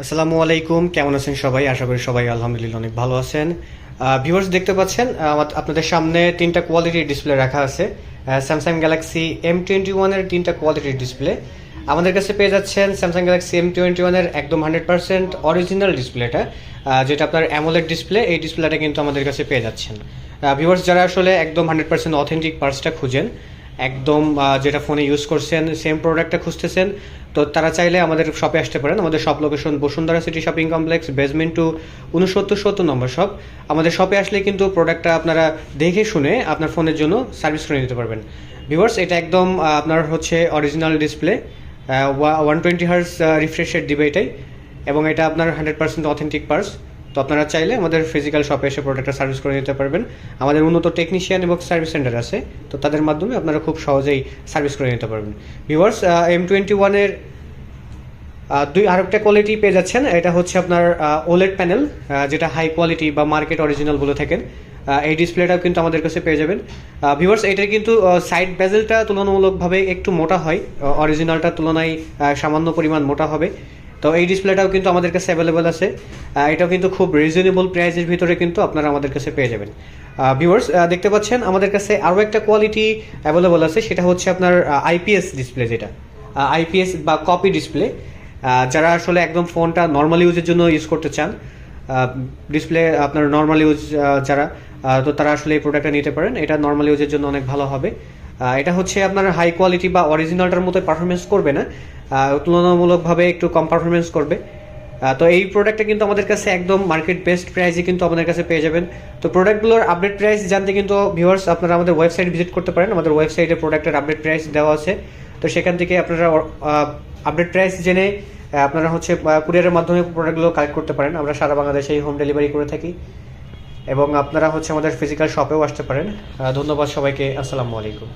আসসালামু আলাইকুম, কেমন আছেন সবাই? আশা করি সবাই আলহামদুলিল্লাহ অনেক ভালো আছেন। ভিউয়ার্স দেখতে পাচ্ছেন আপনাদের সামনে তিনটা কোয়ালিটির ডিসপ্লে রাখা আছে। স্যামসাং গ্যালাক্সি এম টোয়েন্টি ওয়ানের তিনটা কোয়ালিটির ডিসপ্লে আমাদের কাছে পেয়ে যাচ্ছেন স্যামসাং গ্যালাক্সি এম টোয়েন্টি ওয়ানের একদম হান্ড্রেড পার্সেন্ট অরিজিনাল ডিসপ্লেটা যেটা আপনার অ্যামোলেড ডিসপ্লে এই ডিসপ্লেটা কিন্তু আমাদের কাছে পেয়ে যাচ্ছেন। ভিউয়ার্স যারা আসলে একদম হান্ড্রেড পার্সেন্ট অথেন্টিক পার্সটা খুঁজেন একদম যেটা ফোনে ইউজ করছেন সেম প্রোডাক্টটা খুঁজতেছেন। তো তারা চাইলে আমাদের শপে আসতে পারেন। আমাদের shop location Bashundhara city shopping complex basement two উনসত্তর সত্তর নম্বর শপ আমাদের শপে আসলে কিন্তু প্রোডাক্টটা আপনারা দেখে শুনে আপনার ফোনের জন্য সার্ভিস করে নিতে পারবেন। ভিউয়ার্স এটা একদম আপনার হচ্ছে original display one twenty hertz রিফ্রেশের দিবে এটাই। এবং এটা আপনার হান্ড্রেড পার্সেন্ট অথেন্টিক পার্স তো আপনারা চাইলে আমাদের ফিজিক্যাল শপে এসে প্রোডাক্টটা সার্ভিস করে নিতে পারবেন। আমাদের উন্নত টেকনিশিয়ান এবং সার্ভিস সেন্টার আছে, তো তাদের মাধ্যমে আপনারা খুব সহজেই সার্ভিস করে নিতে পারবেন। ভিউয়ার্স এম টোয়েন্টি ওয়ানের দুই আরেকটা কোয়ালিটি পেয়ে যাচ্ছেন, এটা হচ্ছে আপনার ওলেড প্যানেল যেটা হাই কোয়ালিটি বা মার্কেট অরিজিনাল বলে থাকেন। এই ডিসপ্লেটাও কিন্তু আমাদের কাছে পেয়ে যাবেন। ভিউয়ার্স এটার কিন্তু সাইড বেজেলটা তুলনামূলকভাবে একটু মোটা হয় অরিজিনালটার তুলনায় সামান্য পরিমাণ মোটা হবে। তো এই ডিসপ্লেটাও কিন্তু আমাদের কাছে অ্যাভেলেবেল আছে। এটাও কিন্তু খুব রিজনেবল প্রাইসের ভিতরে কিন্তু আপনারা আমাদের কাছে পেয়ে যাবেন। ভিউয়ার্স দেখতে পাচ্ছেন আমাদের কাছে আরও একটা কোয়ালিটি অ্যাভেলেবল আছে, সেটা হচ্ছে আপনার আইপিএস ডিসপ্লে যেটা। আইপিএস বা কপি ডিসপ্লে যারা আসলে একদম ফোনটা নর্মাল ইউজের জন্য ইউজ করতে চান ডিসপ্লে আপনার নর্মাল ইউজ যারা তো তারা আসলে এই প্রোডাক্টটা নিতে পারেন। এটা নর্মাল ইউজের জন্য অনেক ভালো হবে। এটা হচ্ছে আপনার হাই কোয়ালিটি বা অরিজিনালটার মতো পারফরমেন্স করবে না। তুলনামূলকভাবে একটু কম পারফরমেন্স করবে। তো এই প্রোডাক্টটা কিন্তু আমাদের কাছে একদম মার্কেট বেস্ট প্রাইসে কিন্তু আমাদের কাছে পেয়ে যাবেন। তো প্রোডাক্টগুলোর আপডেট প্রাইস জানতে কিন্তু ভিউয়ার্স আপনারা আমাদের ওয়েবসাইট ভিজিট করতে পারেন। আমাদের ওয়েবসাইটে প্রোডাক্টের আপডেট প্রাইস দেওয়া আছে। তো সেখান থেকে আপনারা আপডেট প্রাইস জেনে আপনারা হচ্ছে কুরিয়ারের মাধ্যমে প্রোডাক্টগুলো কালেক্ট করতে পারেন। আমরা সারা বাংলাদেশেই হোম ডেলিভারি করে থাকি। এবং আপনারা হচ্ছে আমাদের ফিজিক্যাল শপেও আসতে পারেন। ধন্যবাদ সবাইকে। আসসালামু আলাইকুম।